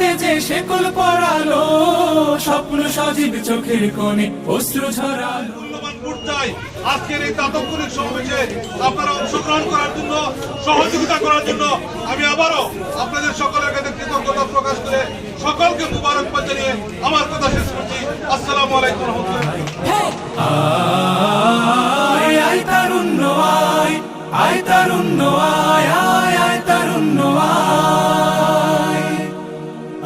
হাতে যে শেকল পড়ালো স্বপ্ন সজীব চোখের কোণে অশ্রু ঝরালো। আজকের এই তাৎক্ষণিক সমাবেশে আপনারা অংশগ্রহণ করার জন্য সহযোগিতা করার জন্য আমি আবারও আপনাদের সকলের কাছে কৃতজ্ঞতা প্রকাশ করে সকলকে মুবারকবাদ জানিয়ে আমার কথা শেষ করছি। আসসালামু আলাইকুম রহমতুল্লাহ। আয় আয় তারুণ্য আয় আয় তারুণ্য আয় আয়।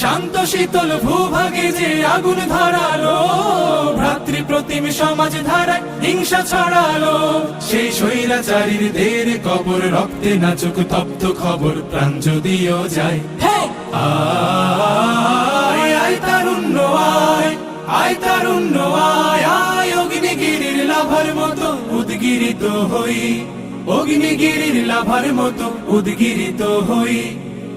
শান্ত শীতল ভূভাগে যে আগুন ধরালো ভ্রাতৃ প্রতিম সমাজ ধারায় হিংসা ছড়ালো সেই স্বৈরাচারীর দের কবর রক্তে নাচুক তপ্ত খবর প্রাণ যদিও যায়। আয় আয় তারুণ্য আয় আয় তারুণ্য আয় আয় অগ্নিগিরির লাভার মতো উদ্গিরিত হই অগ্নিগিরির লাভার মতো উদ্গিরিত হই।